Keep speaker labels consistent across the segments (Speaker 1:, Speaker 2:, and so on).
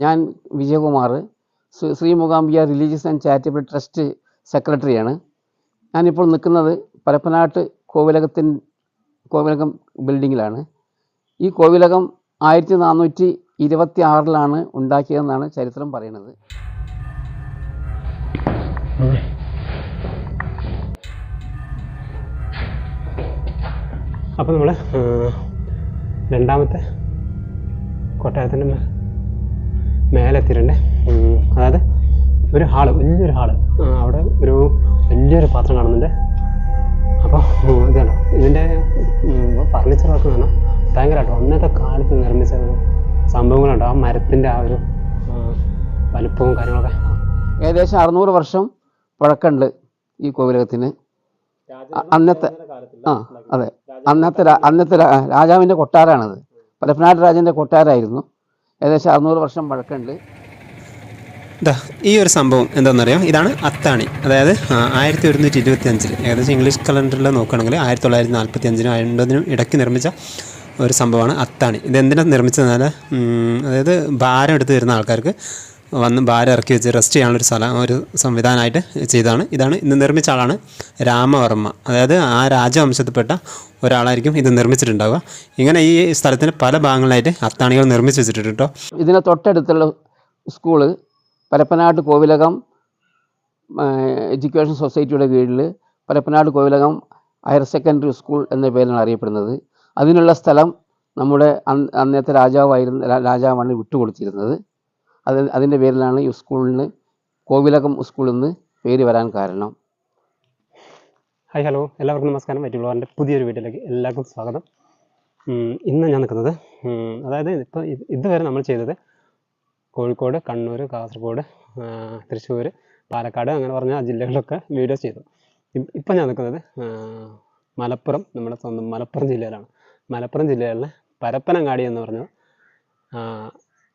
Speaker 1: ഞാൻ Vijayakumar Shri- Mookambika religious and charitable trust സെക്രട്ടറിയാണ് ഞാനിപ്പോൾ നിൽക്കുന്നത് പരപ്പനാട്ട് കോവിലകത്തിൻ കോവിലകം ബിൽഡിങ്ങിലാണ്. ഈ കോവിലകം ആയിരത്തി നാനൂറ്റി ഇരുപത്തി ആറിലാണ് ഉണ്ടാക്കിയതെന്നാണ് ചരിത്രം പറയുന്നത്.
Speaker 2: അപ്പോൾ നമ്മൾ രണ്ടാമത്തെ കൊട്ടാരത്തിന്റെ മേലെ എത്തിയിട്ടുണ്ട് അതായത് ഒരു ഹാൾ വലിയൊരു ഹാൾ അവിടെ ഒരു വലിയൊരു പാത്രം കാണുന്നുണ്ട്. അപ്പോൾ ഇതാണ് ഇതിന്റെ ഫർണിച്ചർ വർക്ക് കാണാം ഭയങ്കരമായിട്ടോ അന്നത്തെ കാലത്ത് നിർമ്മിച്ച സംഭവങ്ങളുണ്ടോ ആ മരത്തിന്റെ ആ ഒരു വലുപ്പവും കാര്യങ്ങളൊക്കെ.
Speaker 1: ഏകദേശം അറുന്നൂറ് വർഷം പഴക്കമുണ്ട് ഈ കോവിലകത്തിന്. അന്നത്തെ ആ അതെ. അന്നത്തെ അന്നത്തെ രാജാവിന്റെ കൊട്ടാരമാണത്. പരപ്പനാട് രാജന്റെ കൊട്ടാരമായിരുന്നു. ഏകദേശം അറുന്നൂറ് വർഷം പഴക്കമുണ്ട്.
Speaker 3: ഈ ഒരു സംഭവം എന്താണെന്നറിയാം? ഇതാണ് അത്താണി. അതായത് ആയിരത്തി ഒരുന്നൂറ്റി ഇരുപത്തി അഞ്ചിൽ ഏകദേശം ഇംഗ്ലീഷ് കലണ്ടറിൽ നോക്കുകയാണെങ്കിൽ ആയിരത്തി തൊള്ളായിരത്തി നാൽപ്പത്തി അഞ്ചിനും അൻപതിനും ഇടയ്ക്ക് നിർമ്മിച്ച ഒരു സംഭവമാണ് അത്താണി. ഇത് എന്തിനാണ് നിർമ്മിച്ചതെന്നാൽ അതായത് ഭാരം എടുത്ത് തരുന്ന ആൾക്കാർക്ക് വന്ന് ഭാരം ഇറക്കി വെച്ച് റെസ്റ്റ് ചെയ്യാനുള്ള ഒരു സ്ഥലം ഒരു സംവിധാനമായിട്ട് ചെയ്തതാണ്. ഇതാണ് ഇന്ന് നിർമ്മിച്ച ആളാണ് രാമവർമ്മ. അതായത് ആ രാജവംശത്തിൽപ്പെട്ട ഒരാളായിരിക്കും ഇത് നിർമ്മിച്ചിട്ടുണ്ടാവുക. ഇങ്ങനെ ഈ സ്ഥലത്തിന് പല ഭാഗങ്ങളായിട്ട് അത്താണികൾ നിർമ്മിച്ച് വെച്ചിട്ടുണ്ട് കേട്ടോ
Speaker 1: ഇതിന് തൊട്ടടുത്തുള്ള സ്കൂൾ പരപ്പനാട് കോവിലകം എഡ്യൂക്കേഷൻ സൊസൈറ്റിയുടെ കീഴിൽ Parappanad Kovilakam higher secondary school എന്ന പേരിലാണ് അറിയപ്പെടുന്നത്. അതിനുള്ള സ്ഥലം നമ്മുടെ അന്ന് അന്നത്തെ രാജാവായിരുന്ന രാജാവാണ് വിട്ടുകൊടുത്തിരുന്നത്. അത് അതിന്റെ പേരിലാണ് ഈ സ്കൂളിന് കോവിലകം സ്കൂൾ എന്ന് പേര് വരാൻ കാരണം.
Speaker 2: ഹായ് ഹലോ എല്ലാവർക്കും നമസ്കാരം. വൈറ്റ് ബ്ലോറിന്റെ പുതിയൊരു വീട്ടിലേക്ക് എല്ലാവർക്കും സ്വാഗതം. ഇന്ന് ഞാൻ നിൽക്കുന്നത് അതായത് ഇപ്പോൾ ഇതുവരെ നമ്മൾ ചെയ്തത് കോഴിക്കോട് കണ്ണൂർ കാസർഗോഡ് തൃശ്ശൂർ പാലക്കാട് അങ്ങനെ പറഞ്ഞ ജില്ലകളിലൊക്കെ വീഡിയോസ് ചെയ്തു. ഇപ്പം ഞാൻ നിൽക്കുന്നത് മലപ്പുറം നമ്മുടെ സ്വന്തം മലപ്പുറം ജില്ലയിലാണ്. മലപ്പുറം ജില്ലയിലെ പരപ്പനങ്ങാടി എന്ന് പറഞ്ഞ ആ,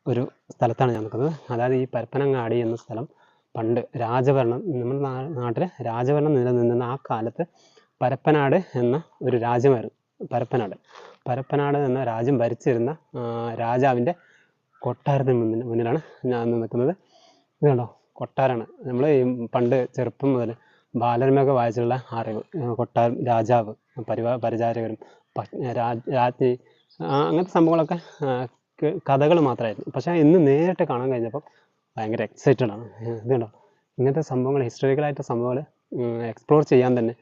Speaker 2: ഒരു സ്ഥലത്താണ് ഞാൻ നിൽക്കുന്നത്. അതായത് ഈ പരപ്പനങ്ങാടി എന്ന സ്ഥലം പണ്ട് രാജഭരണം നമ്മുടെ നാ- നാട്ടിൽ രാജഭരണം നിലനിന്നിരുന്ന ആ കാലത്ത് പരപ്പനാട് എന്ന ഒരു രാജ്യമായിരുന്നു. പരപ്പനാട്. പരപ്പനാട് എന്ന രാജ്യം ഭരിച്ചിരുന്ന രാജാവിന്റെ കൊട്ടാരത്തിന് മുന്നിൽ മുന്നിലാണ് ഞാൻ നിൽക്കുന്നത്. ഇതുണ്ടോ കൊട്ടാരാണ് നമ്മൾ പണ്ട് ചെറുപ്പം മുതൽ ബാലരമയൊക്കെ വായിച്ചുള്ള അറിവ് കൊട്ടാരം രാജാവ് പരിവാ പരിചാരകരും രാജ്ഞി അങ്ങനത്തെ സംഭവങ്ങളൊക്കെ കഥകൾ മാത്രമായിരുന്നു. പക്ഷേ ഇന്ന് നേരിട്ട് കാണാൻ കഴിഞ്ഞപ്പോൾ ഭയങ്കര എക്സൈറ്റഡ് ആണ്. ഇതുണ്ടോ ഇങ്ങനത്തെ സംഭവങ്ങൾ ഹിസ്റ്റോറിക്കലായിട്ട് സംഭവങ്ങൾ എക്സ്പ്ലോർ ചെയ്യാൻ തന്നെ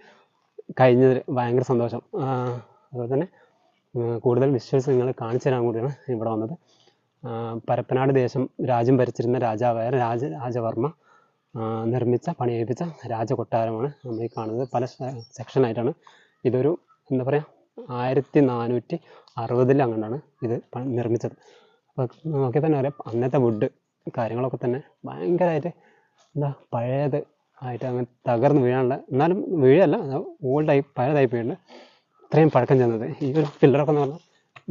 Speaker 2: കഴിഞ്ഞതിൽ ഭയങ്കര സന്തോഷം. അതുപോലെ തന്നെ കൂടുതൽ വിഷ്വൽസ് നിങ്ങൾ കാണിച്ചു തരാൻ കൂടിയാണ് ഇവിടെ വന്നത്. പരപ്പനാട് ദേശം രാജ്യം ഭരിച്ചിരുന്ന രാജാവായ രാജ രാജവർമ്മ നിർമ്മിച്ച നിർമ്മിച്ച പണിയേൽപ്പിച്ച രാജകൊട്ടാരമാണ് നമ്മൾ ഈ കാണുന്നത്. പല സെക്ഷനായിട്ടാണ് ഇതൊരു എന്താ പറയുക ആയിരത്തി നാനൂറ്റി അങ്ങോട്ടാണ് ഇത് നിർമ്മിച്ചത്. അപ്പോൾ നോക്കി തന്നെ അറിയാം അന്നത്തെ വുഡ് കാര്യങ്ങളൊക്കെ തന്നെ ഭയങ്കരമായിട്ട് എന്താ പഴയത് ആയിട്ട് അങ്ങനെ തകർന്ന് വീഴാനുള്ള എന്നാലും വീഴല്ല ഓൾഡായി പഴയതായി വീഴുന്നുണ്ട് ഇത്രയും പഴക്കം ചെന്നത്. ഈ ഒരു പില്ലറൊക്കെ എന്ന് പറഞ്ഞാൽ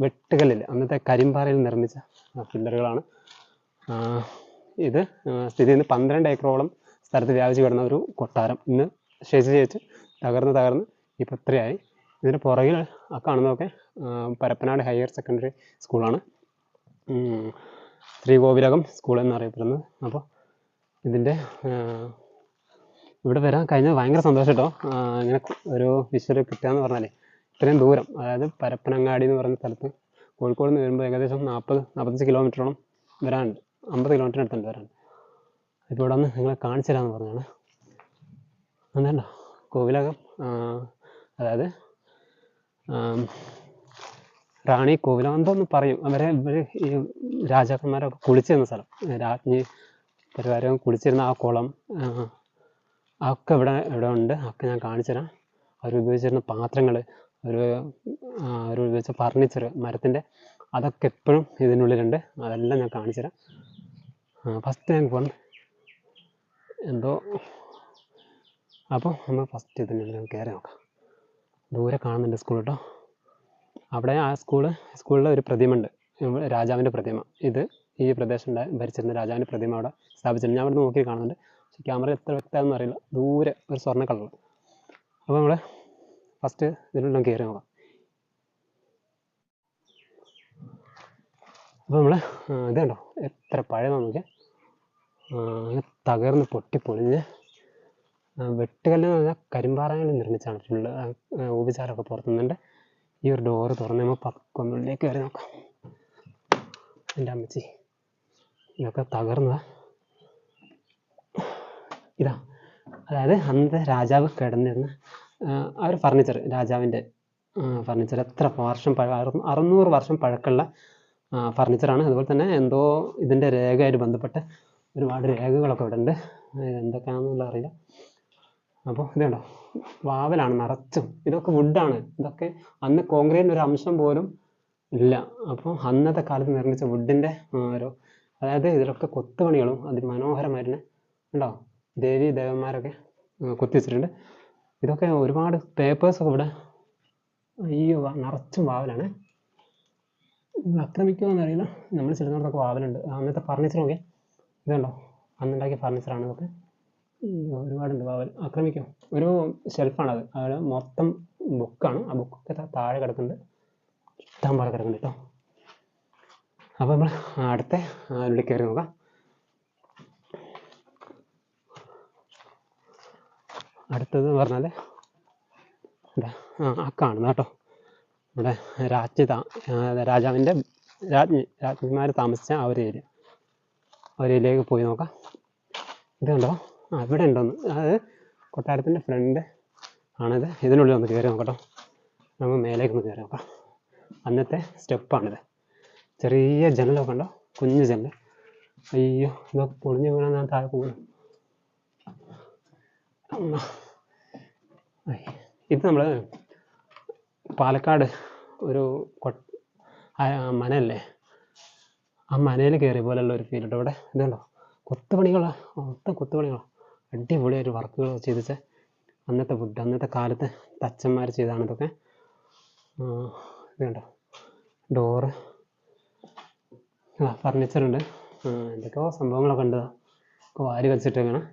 Speaker 2: വെട്ടുകല്ലിൽ അന്നത്തെ കരിമ്പാറയിൽ നിർമ്മിച്ച പില്ലറുകളാണ്. ഇത് സ്ഥിതി ചെയ്യുന്ന പന്ത്രണ്ട് ഏക്കറോളം സ്ഥലത്ത് വ്യാപിച്ച് കിടന്ന ഒരു കൊട്ടാരം. ഇന്ന് ശേഷിച്ച് തകർന്ന് തകർന്ന് ഇപ്പം ഇത്രയായി. ഇതിന്റെ പുറകിൽ ആ കാണുന്നതൊക്കെ പരപ്പനാട് ഹയർ സെക്കൻഡറി സ്കൂളാണ്. ശ്രീകോവിലകം സ്കൂൾ എന്നറിയപ്പെടുന്നത്. അപ്പോൾ ഇതിന്റെ ഇവിടെ വരാൻ കഴിഞ്ഞത് ഭയങ്കര സന്തോഷം കേട്ടോ ഇങ്ങനെ ഒരു വിഷ്വൽ കിട്ടുക പറഞ്ഞാലേ ഇത്രയും ദൂരം അതായത് പരപ്പനങ്ങാടി എന്ന് പറയുന്ന സ്ഥലത്ത് കോഴിക്കോട് നിന്ന് വരുമ്പോൾ ഏകദേശം നാൽപ്പത് നാൽപ്പത്തഞ്ച് കിലോമീറ്ററോളം വരാനുണ്ട്. അമ്പത് കിലോമീറ്റർ അടുത്തുണ്ട് വരാൻ. ഇപ്പോൾ ഇവിടെ നിങ്ങളെ കാണിച്ചു തരാമെന്ന് പറഞ്ഞാണ്. അന്നേണ്ട കോവിലകം അതായത് റാണി കോവിലകം എന്തോന്ന് പറയും. അവരെ ഇവർ ഈ രാജാക്കന്മാരൊക്കെ കുളിച്ചിരുന്ന സ്ഥലം. രാജ്ഞി പരിവാരം കുളിച്ചിരുന്ന ആ കുളം അതൊക്കെ ഇവിടെ ഇവിടെ ഉണ്ട്. അതൊക്കെ ഞാൻ കാണിച്ചു തരാം അവർ ഉപയോഗിച്ചിരുന്ന പാത്രങ്ങൾ അവർ ഉപയോഗിച്ച ഫർണിച്ചർ മരത്തിന്റെ അതൊക്കെ എപ്പോഴും ഇതിനുള്ളിലുണ്ട്. അതെല്ലാം ഞാൻ കാണിച്ചു തരാം ഫസ്റ്റ് ഞാൻ പോകണം എന്തോ അപ്പോൾ നമ്മൾ ഫസ്റ്റ് ഇതിനുള്ളിൽ കയറി നോക്കാം. ദൂരെ കാണുന്നുണ്ട് സ്കൂൾ കേട്ടോ അവിടെ ആ സ്കൂൾ സ്കൂളിൽ ഒരു പ്രതിമ ഉണ്ട് രാജാവിന്റെ പ്രതിമ. ഇത് ഈ പ്രദേശം ഭരിച്ചിരുന്ന രാജാവിന്റെ പ്രതിമ അവിടെ സ്ഥാപിച്ചിട്ടുണ്ട്. ഞാൻ അവിടെ നോക്കി കാണുന്നുണ്ട്. പക്ഷെ ക്യാമറ എത്ര വ്യക്തമാണെന്ന് അറിയില്ല. ദൂരെ ഒരു സ്വർണ കളർ അപ്പോൾ നമ്മൾ ഫസ്റ്റ് ഇതിലുള്ള കയറി നോക്കാം. അപ്പോൾ നമ്മൾ ഇതുണ്ടോ എത്ര പഴയതാണെന്ന് നോക്കിയാൽ തകർന്ന് പൊട്ടി പൊളിഞ്ഞ് വെട്ടുകല്ല് എന്ന് പറഞ്ഞാൽ കരിമ്പാറയിൽ നിർമ്മിച്ചാണ്. ഫുള്ള് ഉപചാരമൊക്കെ പുറത്തുന്നുണ്ട് ഈ ഒരു ഡോറ് തുറന്ന് നമ്മൾ പക്കൊന്നുള്ളിലേക്ക് കയറി നോക്കാം. എന്റെ അമ്മച്ചി ഇതൊക്കെ തകർന്നതാ. ഇതാ അതായത് അന്നത്തെ രാജാവ് കിടന്നിരുന്ന ആ, ഒരു ഫർണിച്ചർ രാജാവിന്റെ ഫർണിച്ചർ എത്ര വർഷം പഴ അറു- അറുന്നൂറ് വർഷം പഴക്കമുള്ള ഫർണിച്ചറാണ് അതുപോലെ തന്നെ എന്തോ ഇതിന്റെ രേഖയായിട്ട് ബന്ധപ്പെട്ട് ഒരുപാട് രേഖകളൊക്കെ ഇവിടെ ഉണ്ട് എന്തൊക്കെയാണെന്നുള്ള അറിയില്ല. അപ്പോൾ ഇത് കണ്ടോ? വാവലാണ് നിറച്ചും. ഇതൊക്കെ വുഡാണ് ഇതൊക്കെ അന്ന് കോൺക്രീറ്റിന്റെ ഒരു അംശം പോലും ഇല്ല. അപ്പോൾ അന്നത്തെ കാലത്ത് നിർമ്മിച്ച വുഡിന്റെ ഓരോ അതായത് ഇതിലൊക്കെ കൊത്തുപണികളും അതിമനോഹരമായിരുന്നു ഉണ്ടോ ദേവി ദേവന്മാരൊക്കെ ആ, കൊത്തി വെച്ചിട്ടുണ്ട് ഇതൊക്കെ ഒരുപാട് പേപ്പേഴ്സൊക്കെ ഇവിടെ വാ- നിറച്ചും വാവലാണ്. ആക്രമിക്കുമോ എന്നറിയില്ല നമ്മൾ ചെല്ലുന്നിടത്തൊക്കെ വാവലുണ്ട്. അന്നത്തെ ഫർണിച്ചറൊക്കെ ഇതുണ്ടോ അന്നുണ്ടാക്കിയ ഫർണിച്ചറാണ് ഇതൊക്കെ. ഒരുപാടുണ്ട് വാവൽ ആക്രമിക്കും ഒരു ഷെൽഫാണത് അവിടെ മൊത്തം ബുക്കാണ് ആ ബുക്കൊക്കെ താഴെ കിടക്കുന്നുണ്ട്. ഇഷ്ടം പോലെ കിടക്കുന്നുണ്ട് കേട്ടോ അപ്പോൾ നമ്മൾ അടുത്ത ഉള്ളിൽ കയറി നോക്കാം. അടുത്തത് എന്ന് പറഞ്ഞാൽ ആ കാണുന്ന കേട്ടോ നമ്മുടെ രാജ്യ രാജാവിന്റെ രാജ്ഞി രാജ്ഞിമാർ താമസിച്ച ആ ഒരു ഏരിയ ആ ഒരു ഏരിയയിലേക്ക് പോയി നോക്കാം. ഇത് കണ്ടോ? ആ ഇവിടെ ഉണ്ടോന്ന് അതായത് കൊട്ടാരത്തിന്റെ ഫ്രണ്ട് ആണിത്. ഇതിനുള്ളിൽ ഒന്ന് കയറി നോക്കട്ടോ. നമുക്ക് മേലേക്ക് ഒന്ന് കയറി നോക്കാം. അന്നത്തെ സ്റ്റെപ്പാണിത് ചെറിയ ജനലൊക്കെ ഉണ്ടോ കുഞ്ഞു ജനൽ. അയ്യോ ഇതൊക്കെ പൊളിഞ്ഞു വീണാൽ ഞാൻ താഴെ പോകുന്നു. ഇത് നമ്മൾ പാലക്കാട് ഒരു മനല്ലേ ആ മനയിൽ കയറിയ പോലെയുള്ള ഒരു ഫീൽ ഉണ്ട് ഇവിടെ. ഇതുണ്ടോ? കൊത്തുപണികളാണ് മൊത്തം കൊത്തുപണികളാണ് അടിപൊളിയായിട്ട് വർക്കുകൾ ചെയ്തിച്ച അന്നത്തെ വുഡ് അന്നത്തെ കാലത്ത് തച്ചന്മാർ ചെയ്താണ് ഇതൊക്കെ. ഇതുണ്ടോ ഇത് ഡോറ് ആ, എന്തൊക്കെയോ സംഭവങ്ങളൊക്കെ ഉണ്ട്. ഒക്കെ വാരി വേണം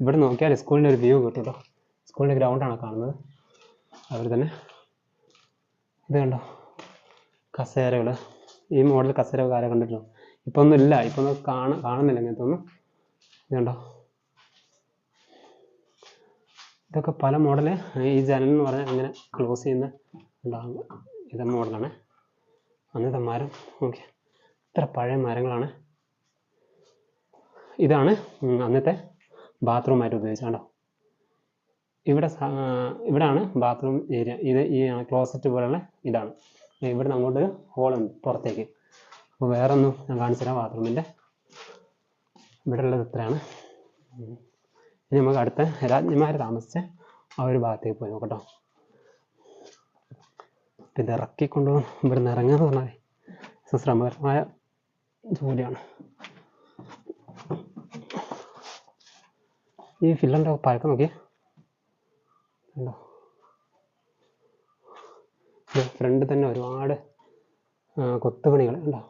Speaker 2: ഇവിടെ നോക്കിയാൽ സ്കൂളിന്റെ ഒരു വ്യൂ കിട്ടും കേട്ടോ സ്കൂളിന്റെ ഗ്രൗണ്ടാണ് കാണുന്നത്. അതുപോലെ തന്നെ ഇത് കണ്ടോ? കസേരകൾ ഈ മോഡൽ കസേര കാലം കണ്ടിട്ടുണ്ടോ? ഇപ്പൊ ഒന്നും ഇല്ല. ഇപ്പൊ ഒന്നും കാണ കാണുന്നില്ല ഇങ്ങനത്തെ ഒന്നും ഇത് കണ്ടോ ഇതൊക്കെ പല മോഡൽ ഈ ജനൽ എന്ന് പറഞ്ഞാൽ ഇങ്ങനെ ക്ലോസ് ചെയ്യുന്ന ഉണ്ടാകും ഇത് മോഡലാണ്. അന്നത്തെ മരം ഓക്കെ ഇത്ര പഴയ മരങ്ങളാണ്. ഇതാണ് അന്നത്തെ ബാത്റൂമായിട്ട് ഉപയോഗിച്ചത് കണ്ടോ? ഇവിടെ ഇവിടാണ് ബാത്റൂം ഏരിയ ഇത് ഈ ക്ലോസറ്റ് പോലുള്ള ഇതാണ്. ഇവിടെ അങ്ങോട്ട് ഹോളുണ്ട് പുറത്തേക്ക്. അപ്പോൾ വേറെ ഒന്നും ഞാൻ കാണിച്ചു തരാം ബാത്റൂമിന്റെ ഇവിടെ ഉള്ളത് ഇത്രയാണ്. ഇനി നമുക്ക് അടുത്ത രാജ്ഞിമാർ താമസിച്ച ആ ഒരു ഭാഗത്തേക്ക് പോയി നോക്കട്ടോ. ഇത് ഇറക്കി കൊണ്ടുപോകും ഇവിടുന്ന് ഇറങ്ങുക എന്ന് പറഞ്ഞാൽ ശ്രമകരമായ ജോലിയാണ്. ഈ ഫില്ലറിന്റെ പഴക്കം നോക്കിയേ. ഉണ്ടോ ഫ്രണ്ട് തന്നെ ഒരുപാട് കൊത്തുപണികൾ ഉണ്ടോ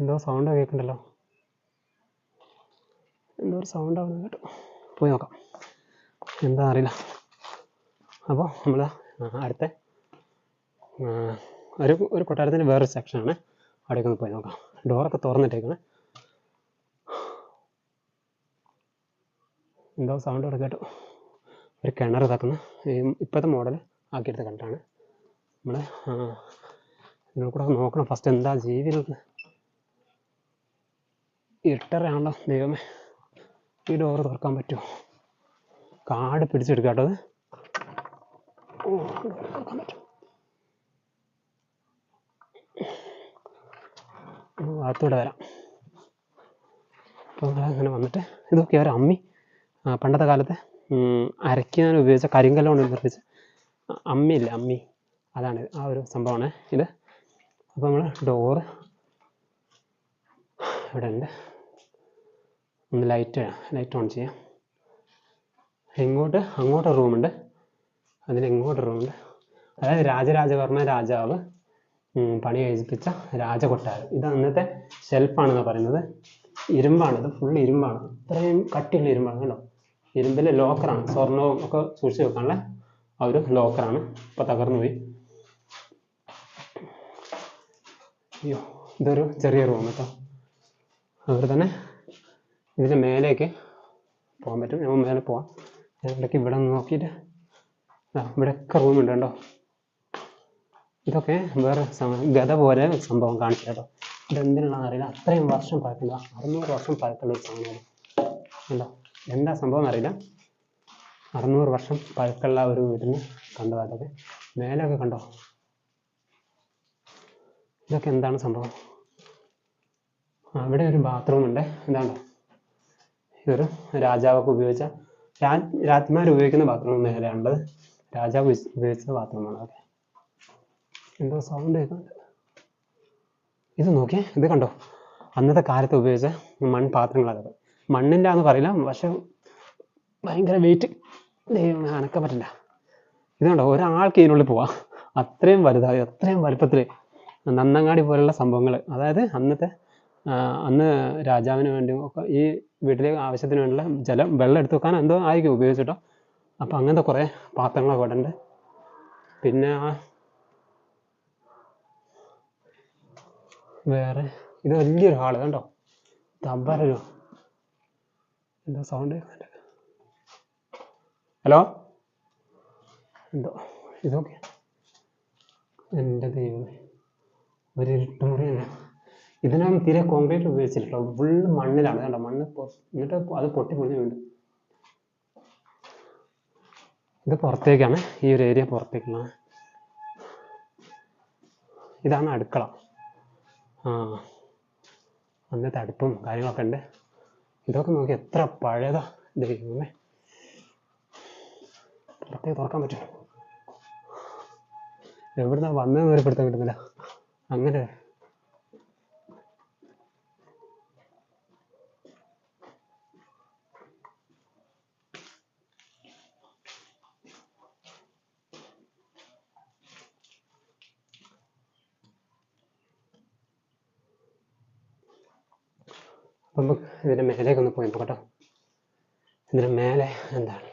Speaker 2: എന്തോ സൗണ്ട് കേൾക്കണ്ടല്ലോ എന്തോ ഒരു സൗണ്ട് ആവുന്നത് കേട്ടോ. പോയി നോക്കാം. എന്താ അറിയില്ല. അപ്പോൾ നമ്മൾ അടുത്ത ഒരു ഒരു കൊട്ടാരത്തിന്റെ വേറൊരു സെക്ഷനാണ് അവിടേക്ക് ഒന്ന് പോയി നോക്കാം. ഡോറൊക്കെ തുറന്നിട്ടേക്കാണ് എന്തോ സൗണ്ട് അവിടെ കേട്ടു. ഒരു കിണർ ഇതാക്കുന്ന. ഇപ്പോഴത്തെ മോഡൽ ആക്കിയെടുത്ത കിണറാണ്. നമ്മൾ ഇതിനെ കൂടെ നോക്കണം. ഫസ്റ്റ് എന്താ ജീവിതത്തിൽ ഇട്ടറയാണല്ലോ ദൈവമേ. ഈ ഡോറ് തുറക്കാൻ പറ്റുമോ? കാട് പിടിച്ചെടുക്കാം കേട്ടോ അത്. ഓ തുറക്കാൻ പറ്റും ഉം, അകത്തൂടെ വരാം. അപ്പോൾ അങ്ങനെ വന്നിട്ട് ഇതൊക്കെ ഒരു അമ്മി പണ്ടത്തെ കാലത്തെ അരയ്ക്കാൻ ഉപയോഗിച്ച കരിങ്കല്ലോണ്ട് നിർമ്മിച്ച അമ്മിയില്ലേ അമ്മി. അതാണ് ആ ഒരു സംഭവമാണ് ഇത്. അപ്പോൾ നമ്മൾ ഡോറ് ഇവിടെ ഉണ്ട്. ഒന്ന് ലൈറ്റ് ലൈറ്റ് ഓൺ ചെയ്യാം. ഇങ്ങോട്ട് അങ്ങോട്ട് റൂമുണ്ട് അതിന് ഇങ്ങോട്ട് റൂമുണ്ട് അതായത് രാജരാജവർമ്മ രാജാവ് പണി കഴിപ്പിച്ച രാജകൊട്ടാരം. ഇത് അന്നത്തെ ഷെൽഫാണെന്ന് പറയുന്നത്. ഇരുമ്പാണ് ഇത് ഫുൾ ഇരുമ്പാണ്. ഇത്രയും കട്ടിയുള്ള ഇരുമ്പാണ് കേട്ടോ. ഇരുമ്പിൽ ലോക്കറാണ്. സ്വർണവും ഒക്കെ സൂക്ഷിച്ച് വെക്കാനുള്ള ആ ഒരു ലോക്കറാണ്. ഇപ്പോൾ തകർന്നു പോയി. അയ്യോ ഇതൊരു ചെറിയ റൂം കേട്ടോ. അതുപോലെ തന്നെ ഇതിന്റെ മേലേക്ക് പോകാൻ പറ്റും. ഞങ്ങൾ മേലെ പോവാം. ഇടയ്ക്ക് ഇവിടെ നിന്ന് നോക്കിയിട്ട് ഇവിടെയൊക്കെ റൂമുണ്ട് കേട്ടോ ഇതൊക്കെ വേറെ ഗത പോലെ സംഭവം കാണിച്ചു കേട്ടോ. ഇതെന്തിനുള്ളതെന്ന് അറിയില്ല. അത്രയും വർഷം പഴക്കമുള്ള അറുന്നൂറ് വർഷം പഴക്കമുള്ള ഒരു സാധനമാണ്. എന്താ സംഭവം അറിയില്ല അറുന്നൂറ് വർഷം പഴക്കമുള്ള ഒരു വീടിന് കണ്ടോ അതൊക്കെ മേലൊക്കെ കണ്ടോ? ഇതൊക്കെ എന്താണ് സംഭവം? അവിടെ ഒരു ബാത്റൂം ഉണ്ട്. ഇതാണ്ടോ ഇതൊരു രാജാവൊക്കെ ഉപയോഗിച്ച രാജ് രാജ്ഞിമാർ ഉപയോഗിക്കുന്ന പാത്രം നേരെയാണുള്ളത് രാജാവ് ഉപയോഗിച്ച- പാത്രമാണ് അതൊക്കെ എന്തോ സൗണ്ട് ഇത് നോക്കിയേ ഇത് കണ്ടോ? അന്നത്തെ കാലത്ത് ഉപയോഗിച്ച മൺപാത്രങ്ങളതൊക്കെ മണ്ണിന്റെ ആണെന്ന് പറയില്ല പക്ഷെ ഭയങ്കര വെയിറ്റ് അനക്ക പറ്റില്ല. ഇത് കണ്ടോ? ഒരാൾക്ക് ഇതിനുള്ളിൽ പോവാം. അത്രയും വലുതായി അത്രയും വലുപ്പത്തിൽ നന്നങ്ങാടി പോലുള്ള സംഭവങ്ങൾ അതായത് അന്നത്തെ അന്ന് രാജാവിന് വേണ്ടി ഈ വീട്ടിലെ ആവശ്യത്തിന് വേണ്ടിയുള്ള ജലം വെള്ളം എടുത്തു വെക്കാൻ എന്തോ ആയിരിക്കും ഉപയോഗിച്ചിട്ടോ അപ്പം അങ്ങനത്തെ കുറേ പാത്രങ്ങളൊക്കെ ഇവിടെ ഉണ്ട്. പിന്നെ വേറെ ഇത് വലിയൊരു ഹാൾ കണ്ടോ? തബ്ബറൊരു എന്തോ സൗണ്ട് ഹലോ എന്തോ ഇതൊക്കെ. എന്റെ ദൈവമേ ഒരു ഇരുട്ടുമുറി ഇതിനകം തീരെ കോൺക്രീറ്റ് ഉപയോഗിച്ചിട്ടില്ല ഫുൾ മണ്ണിലാണ്. കണ്ടോ? മണ്ണ് എന്നിട്ട് അത് പൊട്ടി പൊളിഞ്ഞ് ഇത് പുറത്തേക്കാണ്. ഈ ഒരു ഏരിയ പുറത്തേക്കുള്ള. ഇതാണ് അടുക്കള. ആ. അന്നത്തെ അടുപ്പും കാര്യങ്ങളൊക്കെ ഉണ്ട്. ഇതൊക്കെ നോക്കി എത്ര പഴയതാ ദൈവമേ. പുറത്തേക്ക് തുറക്കാൻ പറ്റും എവിടുന്നാ വന്നതെന്ന് ഒരു പിടുത്തം കിട്ടുന്നില്ല. അങ്ങനെ നമുക്ക് ഇതിന്റെ മേലേക്ക് ഒന്ന് പോയി നോക്കട്ടോ. ഇതിന്റെ മേലെ എന്താണ്?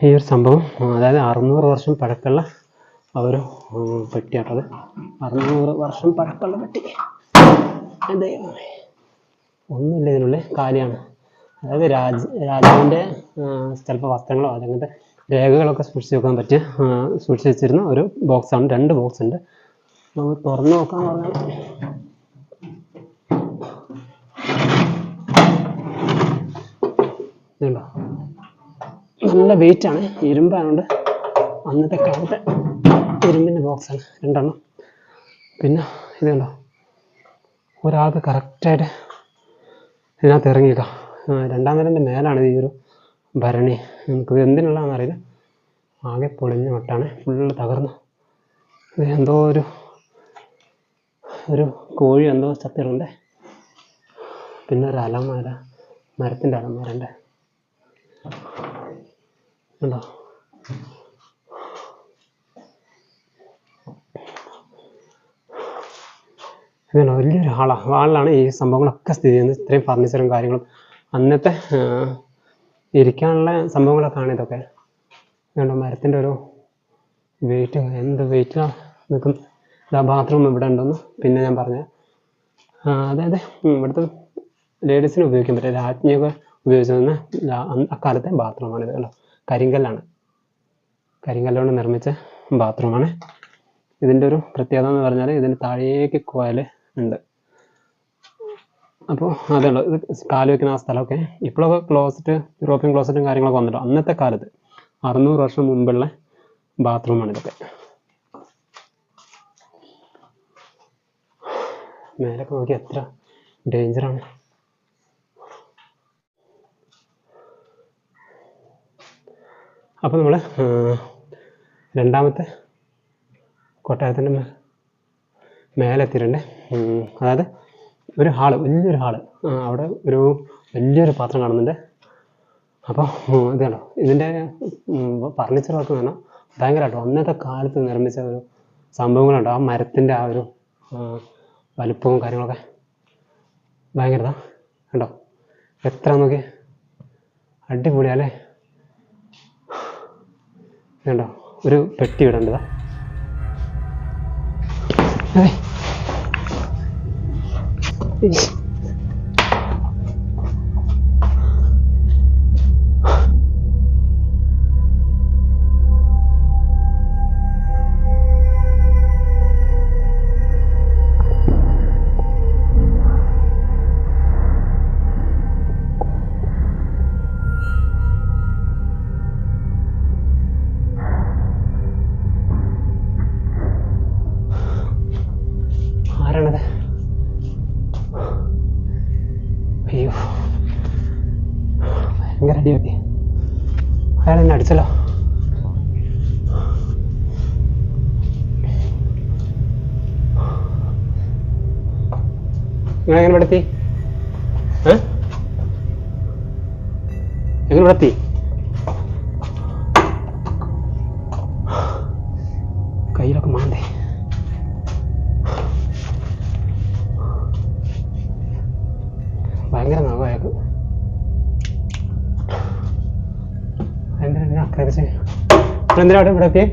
Speaker 2: ഈ ഒരു സംഭവം അതായത് അറുന്നൂറ് വർഷം പഴക്കമുള്ള ഒരു പെട്ടിയാട്ടത് അറുന്നൂറ് വർഷം പഴക്കമുള്ള പെട്ടി. ഒന്നുമില്ല ഇതിനുള്ളിൽ കാലിയാണ്. അതായത് രാജ രാജാവിന്റെ ചിലപ്പോൾ വസ്ത്രങ്ങളോ അതങ്ങനത്തെ രേഖകളൊക്കെ സൂക്ഷിച്ച് വെക്കാൻ പറ്റിയ സൂക്ഷിച്ച് വെച്ചിരുന്ന ഒരു ബോക്സാണ്. രണ്ട് ബോക്സ് ഉണ്ട് നമുക്ക് തുറന്നു നോക്കാൻ പറഞ്ഞാൽ ഇതുണ്ടോ? നല്ല വെയിറ്റാണ് ഇരുമ്പായതുകൊണ്ട് അന്നത്തെ കാലത്തെ ഇരുമ്പിന്റെ ബോക്സാണ്. രണ്ടെണ്ണം. പിന്നെ ഇത് കണ്ടോ ഒരാൾക്ക് കറക്റ്റായിട്ട് ഇതിനകത്ത് ഇറങ്ങിയേക്കാം. ആ, രണ്ടാം നിലന്റെ മേലാണ് ഈ ഒരു ഭരണി. നമുക്ക് എന്തിനുള്ളതാണെന്ന് അറിയില്ല. ആകെ പൊളിഞ്ഞ മട്ടാണ്. ഫുള്ള് തകർന്നു. എന്തോ ഒരു ഒരു കോഴി എന്തോ ചത്തിടുണ്ട് പിന്നെ ഒരു അലമാര മരത്തിന്റെ അലമാരുണ്ട് ഉണ്ടോ. ഇതാണ് വലിയൊരു ഹാളാണ് ഹാളിലാണ് ഈ സംഭവങ്ങളൊക്കെ സ്ഥിതി ചെയ്യുന്നത്. ഇത്രയും ഫർണിച്ചറും കാര്യങ്ങളും. അന്നത്തെ ഇരിക്കാനുള്ള സംഭവങ്ങളൊക്കെയാണ് ഇതൊക്കെ. കണ്ടോ മരത്തിന്റെ ഒരു വെയിറ്റ് എന്ത് വെയിറ്റാ നിൽക്കും ഇതാ ബാത്റൂം ഇവിടെ ഉണ്ടെന്ന് പിന്നെ ഞാൻ പറഞ്ഞ. അതായത് ഇവിടുത്തെ ലേഡീസിന് ഉപയോഗിക്കാൻ പറ്റിയ രാജ്ഞിയൊക്കെ ഉപയോഗിച്ചിരുന്ന അക്കാലത്തെ ബാത്റൂമാണ് ഇത് കണ്ടോ? കരിങ്കല്ലാണ്. കരിങ്കല്ലുകൊണ്ട് നിർമ്മിച്ച ബാത്റൂമാണ് ഇതിന്റെ ഒരു പ്രത്യേകത എന്ന് പറഞ്ഞാൽ ഇതിന് താഴേക്ക് കോയൽ ഉണ്ട്. അപ്പോൾ അതുണ്ട് ഇത് കാൽ വെക്കുന്ന ആ സ്ഥലമൊക്കെ ഇപ്പോഴൊക്കെ ക്ലോസറ്റ് യൂറോപ്യൻ ക്ലോസറ്റും കാര്യങ്ങളൊക്കെ വന്നിട്ടുണ്ട്. അന്നത്തെ കാലത്ത് അറുന്നൂറ് വർഷം മുമ്പുള്ള ബാത്റൂമാണ് ഇതൊക്കെ. മേലൊക്കെ നോക്കി എത്ര ഡേഞ്ചറാണ് അപ്പോൾ നമ്മൾ രണ്ടാമത്തെ കൊട്ടാരത്തിന്റെ മേലെത്തിയിട്ടുണ്ട്. അതായത് ഒരു ഹാൾ വലിയൊരു ഹാൾ. അവിടെ ഒരു വലിയൊരു പാത്രം കാണുന്നുണ്ട്. അപ്പോൾ ഇതാണോ ഇതിന്റെ ഫർണിച്ചർ വർക്ക് വേണം ഭയങ്കരമായിട്ടോ അന്നത്തെ കാലത്ത് നിർമ്മിച്ച ഒരു സംഭവങ്ങളുണ്ട് ആ മരത്തിന്റെ ആ ഒരു വലുപ്പവും കാര്യങ്ങളൊക്കെ ഭയങ്കരതാ. കണ്ടോ? എത്ര നോക്കി അടിപൊളിയല്ലേ കണ്ടോ? ഒരു പെട്ടി ഇടേണ്ടതാ ഏയ്. 对。നിങ്ങൾ എങ്ങനെ പെടുത്തി ഏ എങ്ങനെ പെടുത്തി കയ്യിലൊക്കെ മാന്തേ ഭയങ്കര നഖം അയാൾക്ക് എന്തിനാ എന്നെ ആക്രമിച്ചേ എന്തിനാ അവിടെ ഇവിടെ എത്തിയേ